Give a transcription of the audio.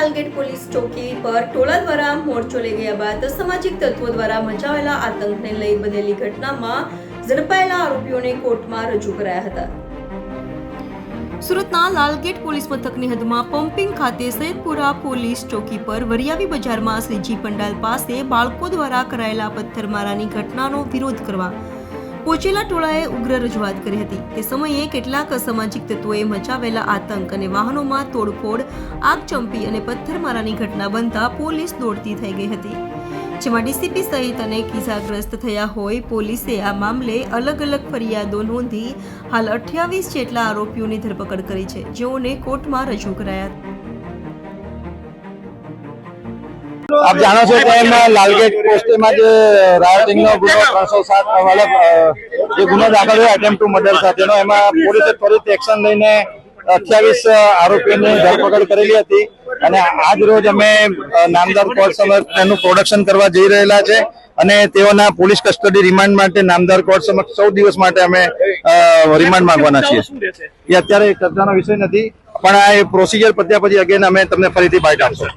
Lalgate police ચોકી પર ટોળા દ્વારા મોરચો લઈ ગયા બાદ સામાજિક તત્વો દ્વારા મચાવેલા આતંકને લઈ બનેલી ઘટનામાં ઝડપાયેલા આરોપીઓને કોર્ટમાં રજૂ કરાયા હતા. સુરતના લાલગેટ પોલીસ મથકની હદમાં પમ્પિંગ ખાતે સૈદપુરા પોલીસ ચોકી પર વરિયાવી બજારમાં શ્રીજી પંડાલ પાસે બાળકો દ્વારા કરાયેલા પથ્થરમારાની ઘટનાનો વિરોધ કરવા પહોંચેલા ટોળાએ ઉગ્ર રજૂઆત કરી હતી તે સમયે કેટલાક અસામાજિક તત્વોએ મચાવેલા આતંક અને વાહનોમાં તોડફોડ આગચંપી અને પથ્થરમારાની ઘટના બનતા પોલીસ દોડતી થઈ ગઈ હતી. જેમાં ડીસીપી સહિત અનેક ઇજાગ્રસ્ત થયા હોય પોલીસે આ મામલે અલગ અલગ ફરિયાદો નોંધી હાલ અઠ્યાવીસ જેટલા આરોપીઓની ધરપકડ કરી છે. જેઓને કોર્ટમાં રજૂ કરાયા. આપ જાણો છો કે લાલગેટ પોસ્ટેમાં જે રાયોટિંગનો ગુનો ત્રણસો સાત જે ગુનો દાખલ થયો એટેમ્પ ટુ મર્ડર સાથેનો, એમાં પોલીસે ત્વરિત એક્શન લઈને અઠ્યાવીસ આરોપીઓની ધરપકડ કરેલી હતી. અને આજ રોજ અમે નામદાર કોર્ટ સમક્ષ એનું પ્રોડક્શન કરવા જઈ રહેલા છે અને તેઓના પોલીસ કસ્ટડી રિમાન્ડ માટે નામદાર કોર્ટ સમક્ષ ચૌદ દિવસ માટે અમે રિમાન્ડ માંગવાના છીએ. એ અત્યારે ચર્ચાનો વિષય નથી, પણ આ પ્રોસિજર પત્યા પછી અગેન અમે તમને ફરીથી બાઇટ આપશું.